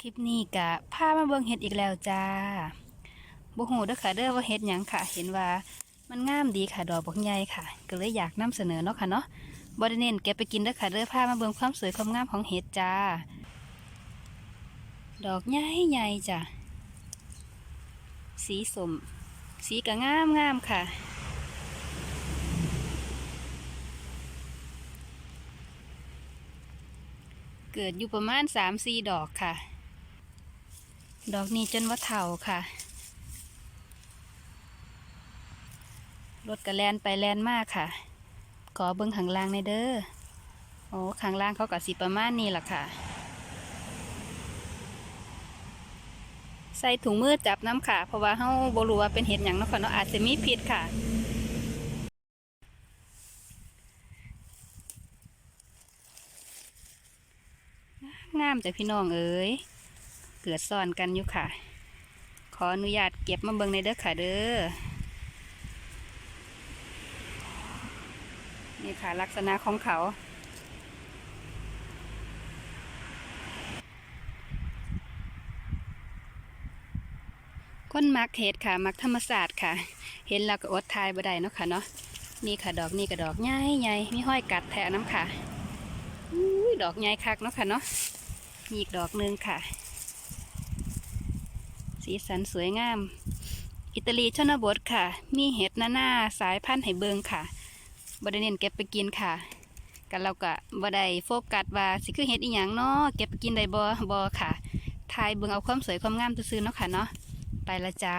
คลิปนี้กะพามาเบิ่งเห็ดอีกแล้วจ้าบ่ฮู้เด้อค่ะเด้อว่าเห็ดหยังค่ะ เห็นว่ามันงามดีค่ะดอกบักใหญ่ค่ะ ก็เลยอยากนำเสนอเนาะค่ะเนาะบ่ได้เน้นเก็บไปกินเด้อค่ะเด้อพามาเบิ่งความสวยความงามของเห็ดจ้า ดอกใหญ่ใหญ่จ้ะสีสมสีก็งามงามค่ะเกิดอยู่ประมาณสามซีดอกค่ะ ดอกนี้จนว่าเถ่าค่ะรถกระแลนไปแลนมากค่ะ ขอเบิ้งข้างล่างในเด้อโอ้ข้างล่างเขากับสีประมาณนี้แหละค่ะ ใส่ถุงมือจับน้ำค่ะ เพราะว่าเขาบรูว่าเป็นเห็ดหยังนาะคะเนาะอาจจะมีพิษค่ะ งามแต่พี่น้องเอ๋ย เกิดซ่อนกันอยู่ค่ะ ขออนุญาตเก็บมาเบิ่งในเด้อค่ะเด้อ นี่ค่ะลักษณะของเขา คนมักเห็ดค่ะ มักธรรมศาสตร์ค่ะ เห็นแล้วก็อดทายบ่ได้เนาะค่ะเนาะ นี่ค่ะดอกนี่ก็ดอกใหญ่ใหญ่มีห้อยกัดแถวน้ำค่ะอุ้ยดอกใหญ่คักเนาะค่ะเนาะมีอีกดอกหนึ่งค่ะ สีสันสวยงาม อิตาลีชนบทค่ะ มีเห็ดหน้าหน้าสายพันธุ์ไหเบิงค่ะบดเน้นเก็บไปกินค่ะกันเราก็บไดโฟกัสว่าสิคือเห็ดอีหยังเนาะเก็บไปกินได้บ่บ่ค่ะทายเบิงเอาความสวยความงามซื่อๆเนาะค่ะเนาะไปละจ้า